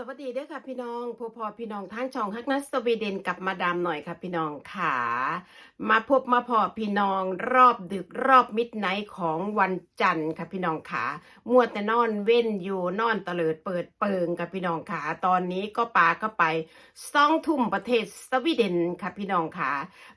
สวัสดีเด้วยค่ะพี่น้องพอพอพี่น้องทั้งช่องฮักนัสสวีเดนกับมาดามหน่อยค่ะพี่น้องค่ะ มาพบมาพอพี่น้องรอบดึกรอบมิดไนท์ของวันจันทร์ค่ะพี่น้องค่ะมัวแต่นอนเว้นอยู่นอนเตลิดเปิดเปิงค่ะพี่น้องค่ะตอนนี้ก็ปาก็ไปสองทุ่มประเทศสวีเดนค่ะพี่น้องค่ะ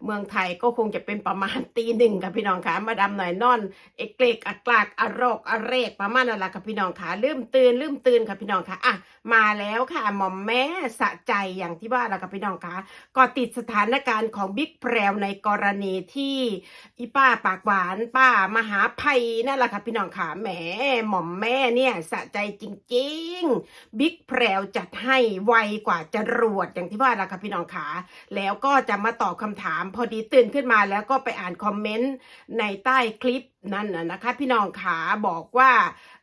เมืองไทยก็คงจะเป็นประมาณตีหนึ่งค่ะพี่น้องค่ะมาดามหน่อยนอนเอกเกลกอักลากอรอกอเรกประมาณนั่นแหละค่ะพี่น้องค่ะลืมตื่นลืมตื่นค่ะพี่น้องค่ะอะมาแล้วแล้วค่ะหม่อมแม่สะใจอย่างที่ว่าแหละค่ะพี่น้องคะก็ติดสถานการณ์ของบิ๊กแพรวในกรณีที่อีป้าปากหวานป้ามหาภัยนั่นแหละค่ะพี่น้องค่ะแหมหม่อมแม่เนี่ยสะใจจริงๆบิ๊กแพรวจัดให้ไวกว่าจรวดอย่างที่ว่าแหละค่ะพี่น้องค่ะแล้วก็จะมาตอบคำถามพอดีตื่นขึ้นมาแล้วก็ไปอ่านคอมเมนต์ในใต้คลิป นั่นน่ะนะคะพี่น้องขาบอกว่า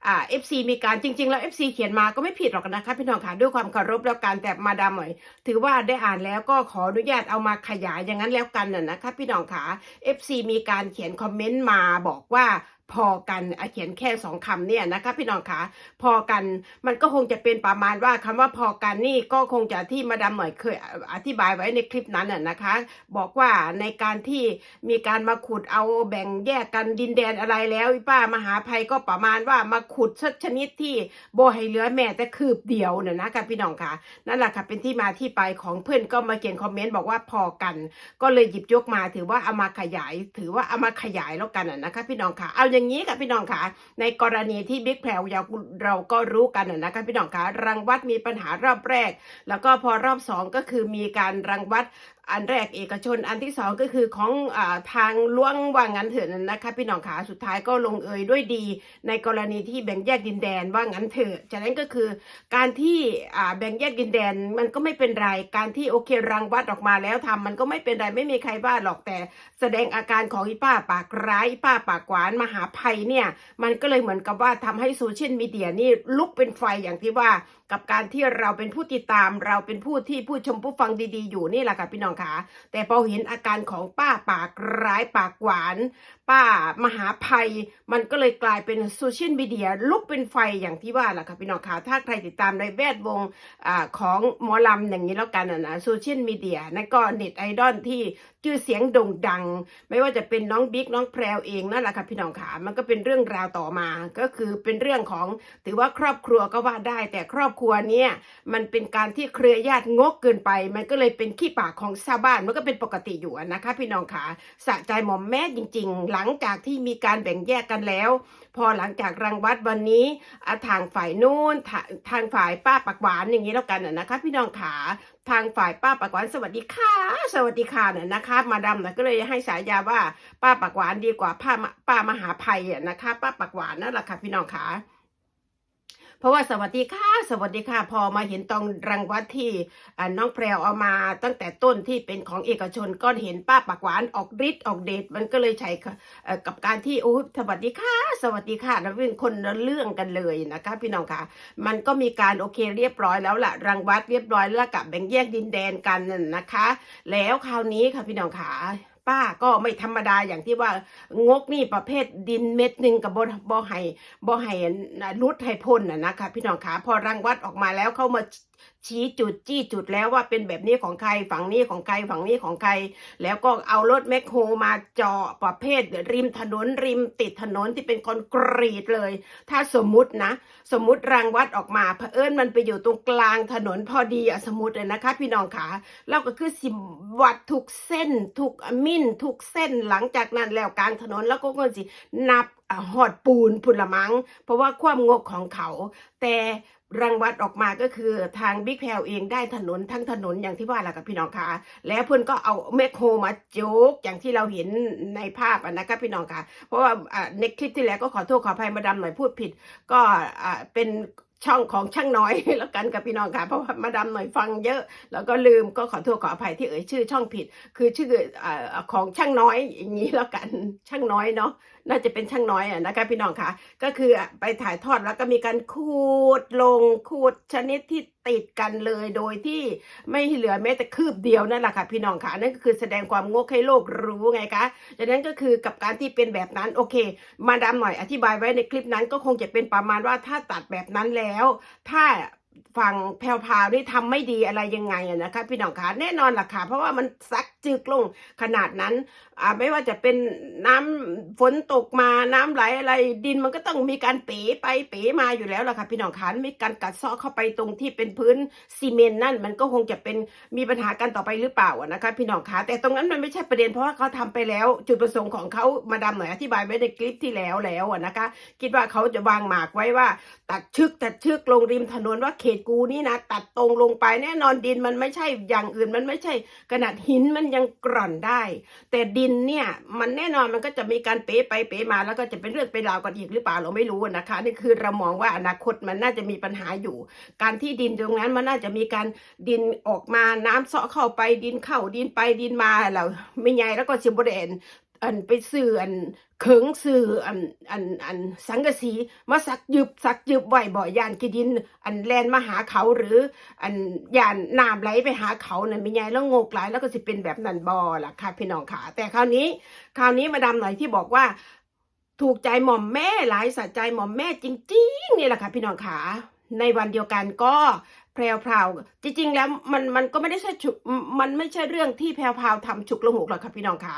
อ่า FC มีการจริง ๆ แล้วเอฟซีเขียนมาก็ไม่ผิดหรอกนะคะพี่น้องขาด้วยความเคารพแล้วกันแต่มาดามหน่อย ถือว่าได้อ่านแล้วก็ขออนุญาตเอามาขยายอย่างนั้นแล้วกันน่ะนะคะพี่น้องขาเอฟซีมีการเขียนคอมเมนต์มาบอกว่า พอกันเขียนแค่สองคำเนี่ยนะคะพี่น้องขาพอกันมันก็คงจะเป็นประมาณว่าคำว่าพอกันนี่ก็คงจะที่มาดามหน่อยเคยอธิบายไว้ในคลิปนั้นน่ะนะคะ บอกว่าในการที่มีการมาขุดเอาแบ่งแยกกันดินแดนอะไรแล้วป้ามหาภัยก็ประมาณว่ามาขุดชนิดที่โบให้เหลือแม่แต่คืบเดียวน่ะนะคะพี่น้องคะนั่นแหละค่ะเป็นที่มาที่ไปของเพื่อนก็มาเขียนคอมเมนต์บอกว่าพอกัน ก็เลยหยิบยกมาถือว่าเอามาขยาย ถือว่าเอามาขยายแล้วกันน่ะนะคะพี่น้องค่ะเอาอย่างางนี้ค่ะพี่น้องค่ะในกรณีที่บิ๊กแพรวยาเราก็รู้กันนะคะพี่น้องค่ะรังวัดมีปัญหารอบแรก แล้วก็พอรอบสองก็คือมีการรังวัด อันแรกเอกชนอันที่สองก็คือของอทางล่วงว่างั้นเถอะนะคะพี่น้องขาสุดท้ายก็ลงเอยด้วยดีในกรณีที่แบ่งแยกดินแดนว่างั้นเถอะจากนั้นก็คือการที่แบ่งแยกดินแดนมันก็ไม่เป็นไรการที่โอเครังวัดออกมาแล้วทำมันก็ไม่เป็นไรไม่มีใครบ้าหรอกแต่ แสดงอาการของอีป้าปากร้ายอีป้าปากหวานมหาภัยเนี่ยมันก็เลยเหมือนกับว่าทำให้โซเชียลมีเดียนี่ลุกเป็นไฟอย่างที่ว่ากับการที่เราเป็นผู้ติดตามเราเป็นผู้ที่ผู้ชมผู้ฟังดีๆ อยู่นี่แหละค่ะพี่น้องคะแต่พอเห็นอาการของป้าปากร้ายปากหวาน ป้ามหาภัย มันก็เลยกลายเป็นโซเชียลมีเดียลุกเป็นไฟอย่างที่ว่าแหละค่ะพี่น้องคะถ้าใครติดตามในแวดวงอของหมอลำอย่างนี้แล้วกันนะนะโซเชียลมีเดียนั่นก็เน็ตไอดอลที่ชื่อเสียงโด่งดัง ไม่ว่าจะเป็นน้องบิ๊กน้องแพรวเองนั่นแหละค่ะพี่น้องขามันก็เป็นเรื่องราวต่อมาก็คือเป็นเรื่องของถือว่าครอบครัวก็ว่าได้ แต่ครอบครัวเนี่ยมันเป็นการที่เครือญาติงกเกินไป มันก็เลยเป็นขี้ปากของชาวบ้านมันก็เป็นปกติอยู่นะคะ พี่น้องขาสะใจหมอมแม่จริงๆหลังจากที่มีการแบ่งแยกกันแล้ว พอหลังจากรังวัดวันนี้ทางฝ่ายนู้นทาทางฝ่ายป้าปักหวานอย่างนี้แล้วกันนะคะ พี่น้องขาทางฝ่ายป้าปากหวานสวัสดีค่ะ สวัสดีค่ะเนี่ยนะคะ มาดามนะก็เลยให้ฉายาว่าป้าปากหวานดีกว่าป้าป้ามหาภัยอะนะคะ ป้าปากหวานนั่นแหละค่ะพี่น้องขา เพราะว่าสวัสดีค่ะ สวัสดีค่ะ พอมาเห็นตองรังวัดที่น้องแพรวเอามาตั้งแต่ต้นที่เป็นของเอกชนก็เห็นป้าปากหวานออกฤทธิ์ออกเดชมันก็เลยใช้กับการที่โอ้สวัสดีค่ะ สวัสดีค่ะแล้วเป็นคนเรื่องกันเลยนะคะ พี่น้องค่ะ มันก็มีการโอเคเรียบร้อยแล้วล่ะรังวัดเรียบร้อยแล้วกับแบ่งแยกดินแดนกันนั่นนะคะ แล้วคราวนี้ค่ะพี่น้องขา ป้าก็ไม่ธรรมดาอย่างที่ว่างกนี่ประเภทดินเม็ดหนึ่งกับบบ่อไห่บ่ไห่รุดไห่พ่นน่ะนะคะพี่น้องขาพอรังวัดออกมาแล้วเข้ามา ชี้จุดจี้จุดแล้วว่าเป็นแบบนี้ของใครฝั่งนี้ของใครฝั่งนี้ของใคร แล้วก็เอารถแมคโฮมาเจาะประเภทริมถนนริมติดถนนที่เป็นคอนกรีตเลย ถ้าสมมุตินะ สมมติรางวัดออกมาเผอิญมันไปอยู่ตรงกลางถนนพอดีอะสมมติเลยนะคะ พี่น้องขาเราก็คือสิวัดทุกเส้นทุกมิ่นทุกเส้นหลังจากนั้นแล้วกลางถนนแล้วก็คนสินับหอดปูนพุนละมัง เพราะว่าความงกของเขา แต่ รังวัดออกมาก็คือทางบิ๊กแพลเองได้ถนนทั้งถนนอย่างที่ว่าแหละกับพี่น้องคะแล้วเพื่อนก็เอาแมคโครมาโจกอย่างที่เราเห็นในภาพอะนะคะพี่น้องคะเพราะว่าอ่าในคลิปที่แล้วก็ขอโทษขออภัยมาดามหน่อยพูดผิด ก็อ่าเป็นช่องของช่างน้อยแล้วกันกับพี่น้องค่ะเพราะว่ามาดามหน่อยฟังเยอะ แล้วก็ลืมก็ขอโทษขออภัยที่เอ่ยชื่อช่องผิด คือชื่ออ่าของช่างน้อยอย่างนี้แล้วกันช่างน้อยเนาะ น่าจะเป็นช่างน้อยอะนะคะพี่น้องค่ะก็คือไปถ่ายทอดแล้วก็มีการขูดลงขูดชนิดที่ติดกันเลยโดยที่ไม่เหลือแม้แต่คืบเดียวนั่นแหละค่ะพี่น้องค่ะนั่นก็คือแสดงความโงกให้โลกรู้ไงคะดังนั้นก็คือกับการที่เป็นแบบนั้นโอเค มาดามหน่อยอธิบายไว้ในคลิปนั้นก็คงจะเป็นประมาณว่าถ้าตัดแบบนั้นแล้ว ถ้า ฝั่งแพรวพาวนี่ทำไม่ดีอะไรยังไงอะนะคะพี่น้องคะแน่นอนล่ะค่ะ เพราะว่ามันซักจึกลงขนาดนั้นอ่าไม่ว่าจะเป็นน้ำฝนตกมาน้ำไหลอะไรดินมันก็ต้องมีการเป๋ไปเป๋มาอยู่แล้วล่ะค่ะพี่น้องคะมีการกัดเซาะเข้าไปตรงที่เป็นพื้นซีเมนต์นั่น มันก็คงจะเป็นมีปัญหากันต่อไปหรือเปล่าอะนะคะพี่น้องคะแต่ตรงนั้นมันไม่ใช่ประเด็นเพราะว่าเขาทำไปแล้ว จุดประสงค์ของเขามาดามหน่อยอธิบายไว้ในคลิปที่แล้วแล้วอะนะคะ คิดว่าเขาจะวางหมากไว้ว่า ตัดชึกตัดชึกลงริมถนนว่าเขตกูนี่นะตัดตรงลงไปแน่นอนดินมันไม่ใช่อย่างอื่นมันไม่ใช่ขนาดหินมันยังกร่อนได้ แต่ดินเนี่ยมันแน่นอนมันก็จะมีการเป๋ไปเป๋มา แล้วก็จะเป็นเรื่องเป็นราวกันอีกหรือเปล่าเราไม่รู้นะคะนี่คือเรามองว่าอนาคตมันน่าจะมีปัญหาอยู่ การที่ดินตรงนั้นมันน่าจะมีการดินออกมาน้ำเสาะเข้าไปดินเข้าดินไปดินมาเราไม่ไงแล้วก็สิบเดน อันไปซื้ออันเขิงซื้ออันอันอันสังกะสีมาสักยึบสักยึบไหวบ่อยานกีดิน อันแลนมาหาเขาหรือ อันยานน้ำไหลไปหาเขานั่นม่ไงแล้วโงกหลายแล้วก็สิเป็นแบบนั้นบอล่ะค่ะพี่น้องขาแต่คราวนี้ คราวนี้มาดามหน่อยที่บอกว่า ถูกใจหม่อมแม่หลายสะใจหม่อมแม่จริงๆนี่แหละค่ะพี่น้องขาในวันเดียวกันก็ พรวพราวจริงๆ แล้วมันมันก็ไม่ได้ใช่ฉุกมันไม่ใช่เรื่องที่แพรวพราวทำฉุกละหุกหรอกค่ะพี่น้องขา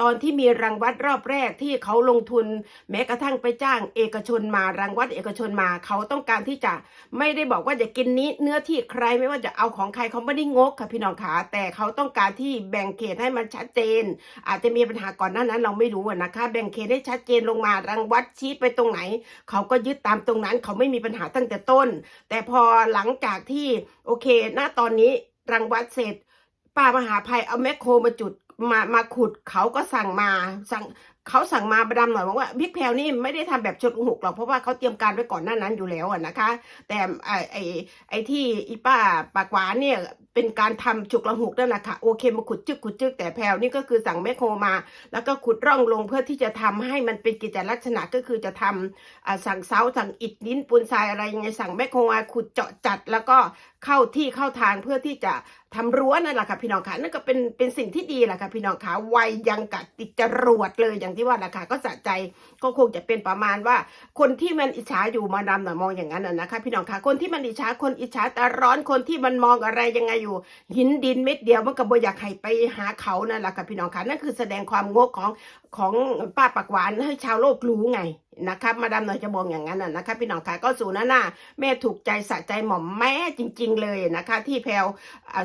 ตอนที่มีรังวัดรอบแรกที่เขาลงทุน แม้กระทั่งไปจ้าง เอกชนมารังวัดเอกชนมาเขาต้องการที่จะไม่ได้บอกว่าจะกินนี้เนื้อที่ใครไม่ว่าจะเอาของใครเขาไม่ได้งกค่ะพี่น้องขาแต่เขาต้องการที่แบ่งเขตให้มันชัดเจน อาจจะมีปัญหาก่อนหน้านั้น เราไม่รู้นะคะ แบ่งเขตให้ชัดเจนลงมารังวัดชี้ไปตรงไหน เขาก็ยึดตามตรงนั้น เขาไม่มีปัญหาตั้งแต่ต้น แต่พอหลังจากที่โอเค ณตอนนี้รังวัดเสร็จป้ามหาภัยเอาแมคโครมาจุดมามาขุดเขาก็สั่งมาสั่ง เขาสั่งมาประดำหน่อยบอกว่าบิ๊กแพลนี่ไม่ได้ทำแบบชดหกหรอกเพราะว่าเขาเตรียมการไว้ก่อนหน้านั้นอยู่แล้วนะคะ แต่ไอไอไอที่อีป้าปากหวานเนี่ยเป็นการทำฉุกละหุกนั่นแหละค่ะโอเคมาขุดจึกขุดจึกแต่แพลวนี่ก็คือสั่งแมคโครมา แล้วก็ขุดร่องลงเพื่อที่จะทำให้มันเป็นกิจลักษณะก็คือจะทำอ่าสั่งเสาสั่งอิฐนิ้นปูนทรายอะไรยังไงสั่งแมคโครมาขุดเจาะจัดแล้วก็ เข้าที่เข้าทางเพื่อที่จะทำรั้วนั่นแหละค่ะพี่น้องค่ะนั่นก็เป็นเป็นสิ่งที่ดีแหละค่ะพี่น้องค่ะไวยังกับติดจรวดเลยอย่างที่ว่าแหละค่ะก็สะใจก็คงจะเป็นประมาณว่า คนที่มันอิจฉาอยู่มาดำหน่อยมองอย่างนั้นนะนะคะพี่น้องค่ะคนที่มันอิจฉาคนอิจฉาตาร้อนคนที่มันมองอะไรยังไงอยู่ หินดินเม็ดเดียวมันก็บ่อยากให้ไปหาเขานั่นแหละค่ะพี่น้องค่ะนั่นคือแสดงความงกของของป้าปากหวานให้ชาวโลกรู้ไง นะครับมาดามหน่อยจะมองอย่างนั้นนะนะคะพี่น้องค่ะก็สู่หน้าหน้าแม่ถูกใจสะใจหม่อมแม่จริง ๆ เลยนะคะ ที่แพลว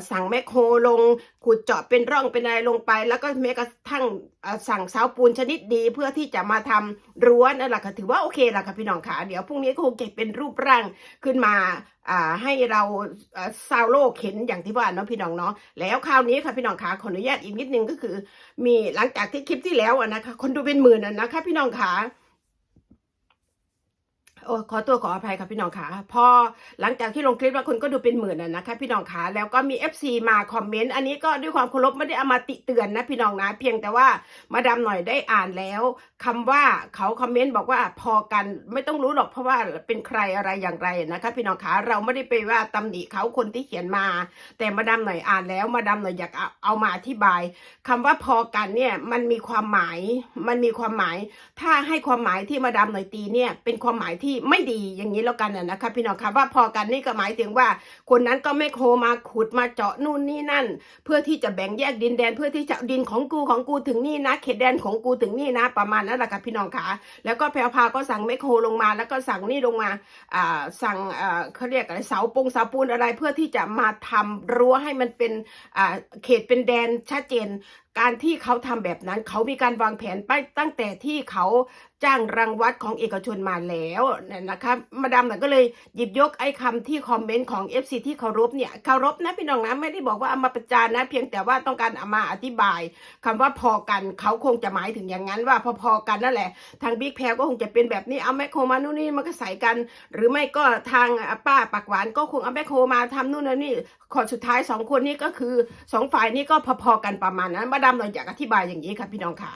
สั่งแมคโครลงขุดเจาะเป็นร่องเป็นอะไรลงไป แล้วก็แม้กระทั่งสั่งเสาปูนชนิดดีเพื่อที่จะมาทำรั้วนั่นแหละค่ะถือว่าโอเคละค่ะพี่น้องค่ะเดี๋ยวพรุ่งนี้คงจะเป็นรูปร่างขึ้นมาให้เราอ่าชาวโลกเห็นอย่างที่ว่าเนาะพี่น้องเนาะแล้วคราวนี้ค่ะพี่น้องขาขออนุญาตอีกนิดนึงก็คือ มีหลังจากที่คลิปที่แล้วนะคะคนดูเป็นหมื่นนะคะพี่น้องขา โอ้ขอตัวขออภัยค่ะพี่น้องขาพอหลังจากที่ลงคลิปแล้วคนก็ดูเป็นหมื่นอะนะคะพี่น้องขาแล้วก็มี FC มาคอมเมนต์ อันนี้ก็ด้วยความเคารพไม่ได้เอามาติเตือนนะพี่น้องนะ เพียงแต่ว่ามาดามหน่อยได้อ่านแล้วคำว่าเขาคอมเมนต์บอกว่าพอกันไม่ต้องรู้หรอกเพราะว่าเป็นใครอะไรอย่างไรนะคะ พี่น้องขาเราไม่ได้ไปว่าตำหนิเขาคนที่เขียนมา แต่มาดามหน่อยอ่านแล้วมาดามหน่อยอยากเอาเอามาอธิบายคำว่าพอกันเนี่ยมันมีความหมายมันมีความหมาย ถ้าให้ความหมายที่มาดามหน่อยตีเนี่ยเป็นความหมายที่ไม่ดีอย่างนี้แล้วกันนะนะคะพี่น้องคะว่าพอกันนี่ก็หมายถึงว่า คนนั้นก็ไม่โคมาขุดมาเจาะนู่นนี่นั่น เพื่อที่จะแบ่งแยกดินแดน เพื่อที่จะดินของกูของกูถึงนี่นะ เขตแดนของกูถึงนี่นะ ประมาณนั้นแหละค่ะพี่น้องคะแล้วก็แพรวพาก็สั่งไมคโครลงมา แล้วก็สั่งนี่ลงมาอ่าสั่งอ่าเขาเรียกอะไรเสาปงเสาปูนอะไรเพื่อที่จะมาทำรั้วให้มันเป็นอ่าเขตเป็นแดนชัดเจน การที่เขาทำแบบนั้นเขามีการวางแผนไปตั้งแต่ที่เขาจ้างรังวัดของเอกชนมาแล้วเนี่ยนะคะมาดามก็เลยหยิบยกไอ้คำที่คอมเมนต์ของ FC ที่เคารพเนี่ยเคารพนะพี่น้องนะไม่ได้บอกว่าเอามาประจานนะ เพียงแต่ว่าต้องการเอามาอธิบายคำว่าพอกันเขาคงจะหมายถึงอย่างนั้นว่าพอๆกันนั่นแหละ ทางบิ๊กแพรก็คงจะเป็นแบบนี้เอาแมคโครมานู่นนี่มันก็ใส่กัน หรือไม่ก็ทางป้าปักหวานก็คงเอาแมคโครมาทำนู่นนนี่ขอสุดท้ายสองคนนี้ก็คือสองฝ่ายนี้ก็พอๆกันประมาณนั้นมาดามหน่อยอยากอธิบายอย่างนี้ค่ะพี่น้องขา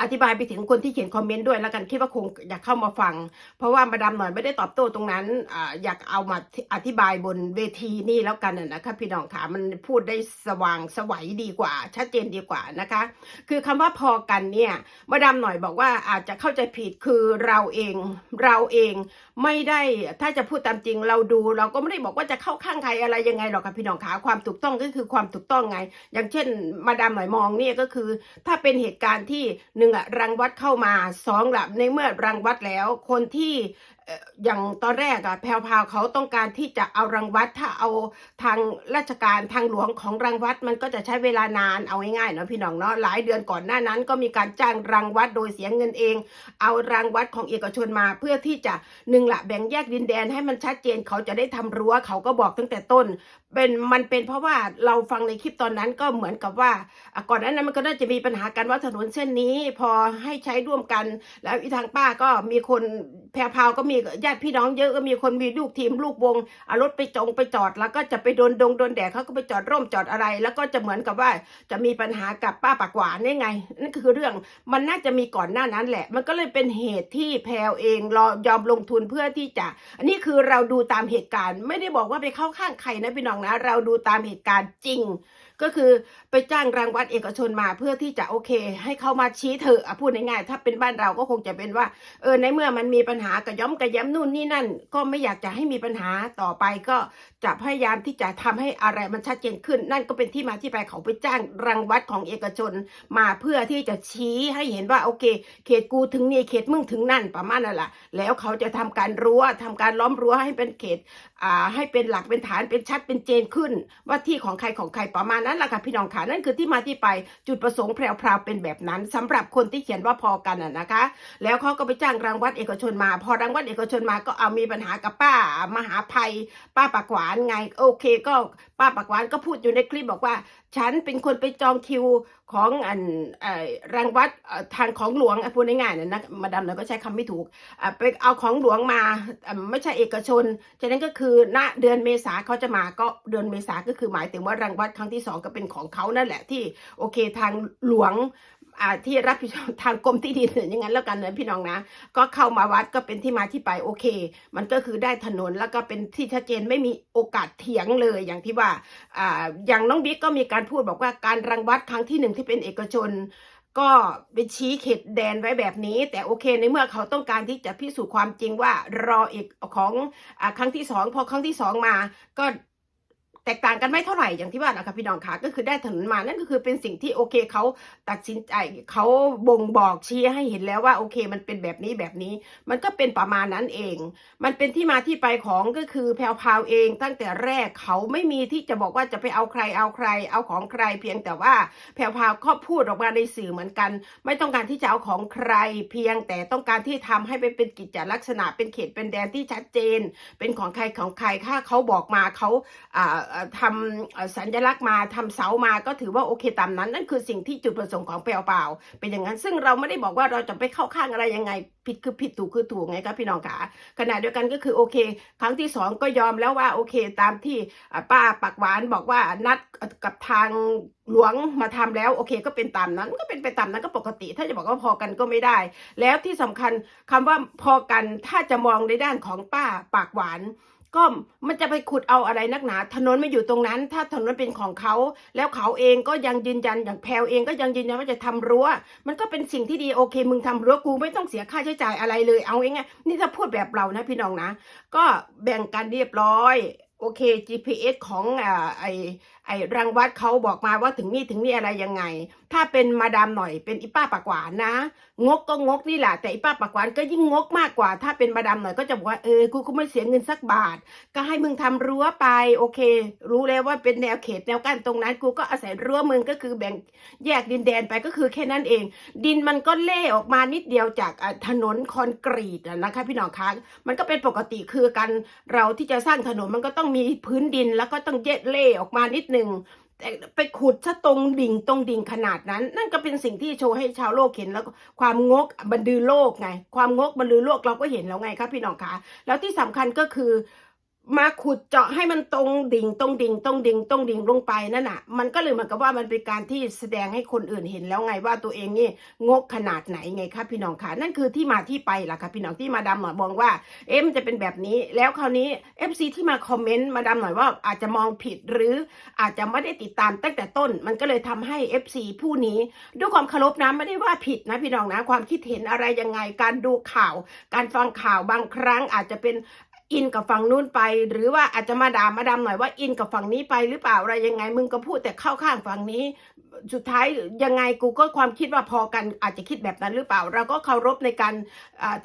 อธิบายไปถึงคนที่เขียนคอมเมนต์ด้วยแล้วกันคิดว่าคงอยากเข้ามาฟัง เพราะว่ามาดามหน่อยไม่ได้ตอบโต้ตรงนั้นออยากเอามาอธิบายบนเวทีนี่แล้วกันนะคะพี่น้องค่ะมันพูดได้สว่างสวัยดีกว่า ชัดเจนดีกว่านะคะ คือคำว่าพอกันเนี่ยมาดามหน่อยบอกว่าอาจจะเข้าใจผิดคือเราเองเราเองไม่ได้ถ้าจะพูดตามจริงเราดู เราก็ไม่ได้บอกว่าจะเข้าข้างใครอะไรยังไงหรอกค่ะพี่น้องขาความถูกต้องก็คือความถูกต้องไง อย่างเช่น มาดามหน่อยมองเนี่ยก็คือ ถ้าเป็นเหตุการณ์ที่หนึ่งอะรังวัดเข้ามาสองละในเมื่อรังวัดแล้วคนที่อย่างตอนแรกอะแพลวพาวเขาต้องการที่จะเอารังวัดถ้าเอาทางราชการทางหลวงของรังวัดมันก็จะใช้เวลานานเอาง่ายๆเนาะพี่น้องเนาะหลายเดือนก่อนหน้านั้น ก็มีการจ้างรังวัดโดยเสียเงินเอง เอารังวัดของเอกชนมาเพื่อที่จะหนึ่งละแบ่งแยกดินแดนให้มันชัดเจนเขาจะได้ทำรั้วเขาก็บอกตั้งแต่ต้น เป็นมันเป็นเพราะว่าเราฟังในคลิปตอนนั้นก็เหมือนกับว่าก่อนหนานั้นมันก็น่าจะมีปัญหากันว่าถนนเส้นนี้ พอให้ใช้ร่วมกัน แล้วอีทางป้าก็มีคนแพรวพาวก็มีญาติพี่น้องเยอะก็มีคนมีลูกทีมลูกวงเอารถไปจงไปจอด แล้วก็จะไปโดนดงโดนแดดเขาก็ไปจอดร่มจอดอะไร แล้วก็จะเหมือนกับว่าจะมีปัญหากับป้าปากหวานนี่ไงนั่นคือเรื่องมันน่าจะมีก่อนหน้านั้นแหละ มันก็เลยเป็นเหตุที่แพรวเองรอยอมลงทุนเพื่อที่จะ อันนี้คือเราดูตามเหตุการณ์ ไม่ได้บอกว่าไปเข้าข้างใครนะพี่น้องนะ เราดูตามเหตุการณ์จริง ก็คือไปจ้างรางวัดเอกชนมาเพื่อที่จะโอเค ให้เขามาชี้เถอะพูดง่ายๆถ้าเป็นบ้านเราก็คงจะเป็นว่า เออในเมื่อมันมีปัญหากระย้อมกระย้มนู่นนี่นั่น ก็ไม่อยากจะให้มีปัญหาต่อไปก็จะพยายามที่จะทำให้อะไรมันชัดเจนขึ้น นั่นก็เป็นที่มาที่ไปเขาไปจ้างรังวัดของเอกชนมาเพื่อที่จะชี้ให้เห็นว่าโอเค เขตกูถึงนี่เขตมึงถึงนั่นประมาณนั่นแหละแล้วเขาจะทำการรั้วทำการล้อมรั้วให้เป็นเขต ให้เป็นหลักเป็นฐานเป็นชัดเป็นเจนขึ้น ว่าที่ของใครของใครประมาณนั้นแหละค่ะพี่น้องค่ะนั่นคือที่มาที่ไปจุดประสงค์แพรวๆเป็นแบบนั้นสำหรับคนที่เขียนว่าพอกันอะนะคะ แล้วเขาก็ไปจ้างรังวัดเอกชนมา พอรังวัดเอกชนมาก็เอามีปัญหากับป้ามหาภัย ป้าปากหวานไงโอเคก็ป้าปากหวานก็พูดอยู่ในคลิปบอกว่า ฉันเป็นคนไปจองคิวของอันรังวัดทางของหลวงอะพูดง่ายๆนะนะมาดามเราก็ใช้คำไม่ถูกไปเอาของหลวงมาไม่ใช่เอกชน ฉะนั้นก็คือณเดือนเมษาเขาจะมาก็เดือนเมษาก็คือหมายถึงว่ารังวัดครั้งที่สองก็เป็นของเขานั่นแหละที่โอเคทางหลวง ที่รับผิดชอบทางกรมที่ดินอย่างนั้นแล้วกันนะพี่น้องนะ ก็เข้ามาวัดก็เป็นที่มาที่ไปโอเค มันก็คือได้ถนนแล้วก็เป็นที่ชัดเจนไม่มีโอกาสเถียงเลยอย่างที่ว่าอ่าอย่างน้องบิ๊กก็มีการพูดบอกว่าการรังวัดครั้งที่หนึ่งที่เป็นเอกชนก็ไปชี้เขตแดนไว้แบบนี้ แต่โอเคในเมื่อเขาต้องการที่จะพิสูจน์ความจริงว่ารอเอกของอครั้งที่สองพอครั้งที่สองมาก็ แตกต่างกันไม่เท่าไหร่อย่างที่ว่านะคะพี่น้องคะก็คือได้ถนนมานั่นก็คือเป็นสิ่งที่โอเคเขาตัดสินใจเขาบ่งบอกชี้ให้เห็นแล้วว่าโอเค มันเป็นแบบนี้แบบนี้ มันก็เป็นประมาณนั้นเอง มันเป็นที่มาที่ไปของก็คือแพรวพาวเอง ตั้งแต่แรกเขาไม่มีที่จะบอกว่าจะไปเอาใครเอาใคร เอาของใครเพียงแต่ว่าแพรวพาวก็พูดออกมาในสื่อเหมือนกัน ไม่ต้องการที่จะเอาของใคร เพียงแต่ต้องการที่ทำให้ไปเป็นกิจลักษณะเป็นเขตเป็นแดนที่ชัดเจน เป็นของใครของใครถ้าเขาบอกมาเขาอ่าทำสัญลักษณ์มาทำเสามาก็ถือว่าโอเคตามนั้น นั่นคือสิ่งที่จุดประสงค์ของแพรวพราเป็นอย่างนั้นซึ่งเราไม่ได้บอกว่าเราจะไปเข้าข้างอะไรยังไง ผิดคือผิดถูกคือถูกไงครับพี่น้องขาขณะเดียวกันก็คือโอเค ครั้งที่สองก็ยอมแล้วว่าโอเค ตามที่ป้าปักหวานบอกว่านัดกับทางหลวงมาทำแล้วโอเคก็เป็นตามนั้นก็เป็นไปตามนั้นก็ปกติ ถ้าจะบอกว่าพอกันก็ไม่ได้ แล้วที่สำคัญคำว่าพอกันถ้าจะมองในด้านของป้าปากหวาน ก็มันจะไปขุดเอาอะไรนักหนา ถนนไม่อยู่ตรงนั้น ถ้าถนนเป็นของเขา แล้วเขาเองก็ยังยืนยันอย่างแพลวเองก็ยังยืนยันว่าจะทำรั้ว มันก็เป็นสิ่งที่ดีโอเค มึงทำรั้วกูไม่ต้องเสียค่าใช้จ่ายอะไรเลยเอาเองไงนี่ถ้าพูดแบบเรานะพี่น้องนะ ก็แบ่งกันเรียบร้อยโอเค GPS ของอ่าไอไอ้รังวัดเขาบอกมาว่าถึงนี่ถึงนี่อะไรยังไง ถ้าเป็นมาดามหน่อยเป็นอีป้าปากหวานนะ งกก็งกนี่แหละแต่อีป้าปากหวานก็ยิ่งงกมากกว่า ถ้าเป็นมาดามหน่อยก็จะบอกว่าเออกูก็ไม่เสียเงินสักบาท ก็ให้มึงทำรั้วไปโอเค รู้แล้วว่าเป็นแนวเขตแนวกั้นตรงนั้นกูก็อาศัยรั้วมึงก็คือแบ่งแยกดินแดนไปก็คือแค่นั้นเอง ดินมันก็เล่ออกมานิดเดียวจากถนนคอนกรีตอะนะคะพี่น้องคะมันก็เป็นปกติคือการเราที่จะสร้างถนนมันก็ต้องมีพื้นดินแล้วก็ต้องเย็ดเล่ออกมานิดนึงแต่ไปขุดซะตรงดิ่งตรงดิ่งขนาดนั้น นั่นก็เป็นสิ่งที่โชว์ให้ชาวโลกเห็นแล้วความงกบันดือโลกไง ความงกบันดือโลกเราก็เห็นแล้วไงครับพี่น้องคะแล้วที่สำคัญก็คือ มาขุดเจาะให้มันตรงดิ่งตรงดิ่งตรงดิ่งตรงดิ่งลงไปนั่นน่ะ มันก็เลยเหมือนกับว่ามันเป็นการที่แสดงให้คนอื่นเห็นแล้วไงว่าตัวเองนี่งกขนาดไหนไงครับพี่น้องค่ะนั่นคือที่มาที่ไปล่ะค่ะพี่น้องที่มาดามหน่อยมองว่า เอ๊ะมันจะเป็นแบบนี้ แล้วคราวนี้ FC ที่มาคอมเมนต์มาดามหน่อยว่าอาจจะมองผิดหรืออาจจะไม่ได้ติดตามตั้งแต่ต้น มันก็เลยทำให้ FC ผู้นี้ ด้วยความเคารพนะไม่ได้ว่าผิดนะพี่น้องนะความคิดเห็นอะไรยังไง การดูข่าว การฟังข่าวบางครั้งอาจจะเป็น อินกับฝั่งนู้นไป หรือว่าอาจจะมาด่ามาดำหน่อยว่าอินกับฝั่งนี้ไปหรือเปล่าอะไรยังไง มึงก็พูดแต่เข้าข้างฝั่งนี้ สุดท้ายยังไงกูก็ความคิดว่าพอกันอาจจะคิดแบบนั้นหรือเปล่า เราก็เคารพในการ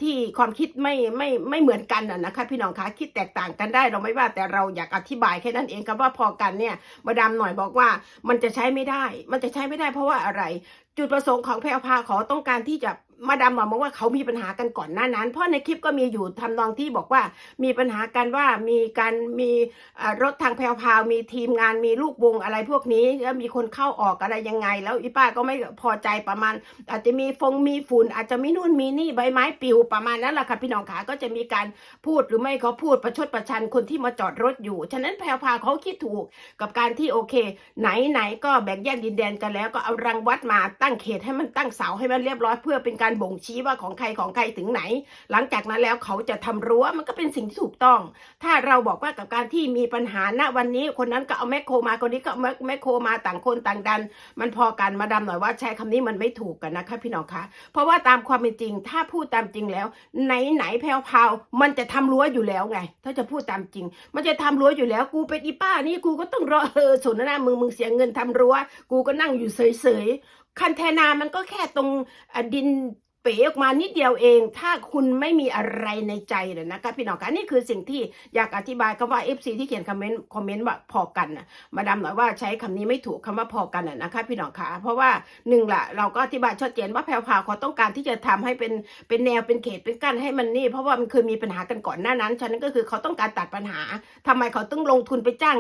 ที่ความคิดไม่ไม่ไม่เหมือนกันน่ะนะคะพี่น้องคะคิดแตกต่างกันได้เราไม่ว่าแต่เราอยากอธิบายแค่นั้นเองครับว่าพอกันเนี่ยมาดามหน่อยบอกว่ามันจะใช้ไม่ได้ มันจะใช้ไม่ได้เพราะว่าอะไร จุดประสงค์ของแพรพาขอต้องการที่จะมาดามหมอกว่าเขามีปัญหากันก่อนหน้านั้น เพราะในคลิปก็มีอยู่ทำนองที่บอกว่ามีปัญหากันว่ามีการมีรถทางแพรพาวมีทีมงานมีลูกวงอะไรพวกนี้แล้วมีคนเข้าออกอะไรยังไง แล้วอีป้าก็ไม่พอใจประมาณ อาจจะมีฟงมีฝุ่นอาจจะมีนู่นมีนี่ใบไม้ปิวประมาณนั้นแหละค่ะพี่น้องขาก็จะมีการพูดหรือไม่เขาพูดประชดประชันคนที่มาจอดรถอยู่ ฉะนั้นแพรวพาเขาคิดถูกกับการที่โอเค ไหนไหนก็แบ่งแยกดินแดนกันแล้วก็เอารังวัดมาตั้งเขตให้มันตั้งเสาให้มันเรียบร้อยเพื่อเป็นการบ่งชี้ว่าของใครของใครถึงไหน หลังจากนั้นแล้วเขาจะทำรั้วมันก็เป็นสิ่งที่ถูกต้อง ถ้าเราบอกว่ากับการที่มีปัญหาณวันนี้คนนั้นก็เอาแมคโครมาคนนี้ก็เอาแมคโครมาต่างคนต่างดันมันพอกันมาดำหน่อยว่าใช้คำนี้มันไม่ถูกกันนะคะพี่น้องคะเพราะว่าตามความเป็นจริง ถ้าพูดตามจริงแล้ว ไหนไหนแพลวพาวมันจะทำรั้วอยู่แล้วไง ถ้าจะพูดตามจริง มันจะทำรั้วอยู่แล้ว กูเป็นอีป้านี่กูก็ต้องรอเออสนนะมึงมึงเสียเงินทำรั้ว กูก็นั่งอยู่เฉยๆคันเทนามันก็แค่ตรงดิน ป๋ออกมานิดเดียวเอง ถ้าคุณไม่มีอะไรในใจเลยนะคะพี่น้องคะนี่คือสิ่งที่อยากอธิบายคำว่า FC ที่เขียนคอมเมนต์คอมเมนต์ว่าพอกันนะมาดามหน่อยว่าใช้คำนี้ไม่ถูกคำว่าพอกันน่ะนะคะพี่น้องคะเพราะว่าหนึ่งละเราก็อธิบายชัดเจนว่าแพรวพาวเขาต้องการที่จะทำให้เป็นเป็นแนวเป็นเขตเป็นกั้นให้มันนี่ เพราะว่ามันเคยมีปัญหากันก่อนหน้านั้นฉะนั้นก็คือเขาต้องการตัดปัญหาทำไมเขาต้องลงทุนไปจ้าง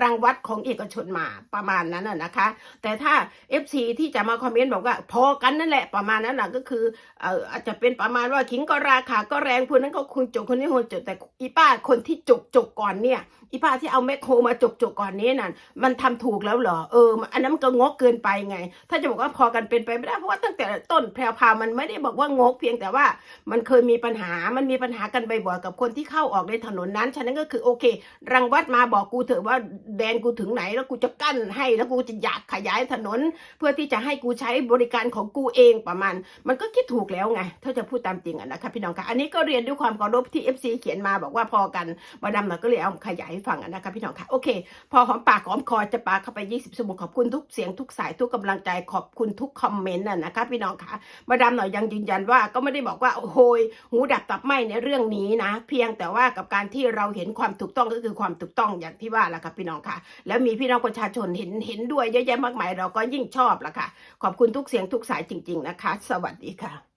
รังวัดของเอกชนมาประมาณนั้นน่ะนะคะ แต่ถ้า FC ที่จะมาคอมเมนต์บอกว่าพอกันนั่นแหละประมาณนั้นนะก็คือเอ่ออาจจะเป็นประมาณว่าขิงก็ราคาก็แรงคนนั้นก็คุณจกคนนี้คนจกแต่อีป้าคนที่จกจกก่อนเนี่ย อีป้าที่เอาแมคโครมาจกจกก่อนนี้น่ะมันทำถูกแล้วเหรอเอออันนั้นมันก็งกเกินไปไง ถ้าจะบอกว่าพอกันเป็นไปไม่ได้เพราะว่าตั้งแต่ต้นแพรวพามันไม่ได้บอกว่างกเพียงแต่ว่ามันเคยมีปัญหามันมีปัญหากันบ่อยๆกับคนที่เข้าออกในถนนนั้นฉะนั้นก็คือโอเค รังวัดมาบอกกูเถอะว่าแดนกูถึงไหนแล้วกูจะกั้นให้แล้วกูจะอยากขยายถนน เพื่อที่จะให้กูใช้บริการของกูเองประมาณ มันก็คิดถูกแล้วไงถ้าจะพูดตามจริงอะนะคะพี่น้องคะอันนี้ก็เรียนด้วยความเคารพที่ FC เขียนมาบอกว่าพอกันมาดำหน่อยก็เลยเอาขยายฟังนะคะพี่น้องค่ะโอเค พอหอมปากหอมคอจะปาเข้าไป 20ชั่วโมงขอบคุณทุกเสียงทุกสายทุกกำลังใจขอบคุณทุกคอมเมนต์อะนะคะพี่น้องค่ะมาดำหน่อยยังยืนยันว่าก็ไม่ได้บอกว่าโอ้โหหูดับตับไหมในเรื่องนี้นะ เพียงแต่ว่ากับการที่เราเห็นความถูกต้องก็คือความถูกต้องอย่างที่ว่าแหละค่ะพี่น้องค่ะ แล้วมีพี่น้องประชาชนเห็นเห็นด้วยเยอะแยะมากมายเราก็ยิ่งชอบละค่ะ ขอบคุณทุกเสียงทุกสายจริง ๆนะคะ สวัสดีค่ะ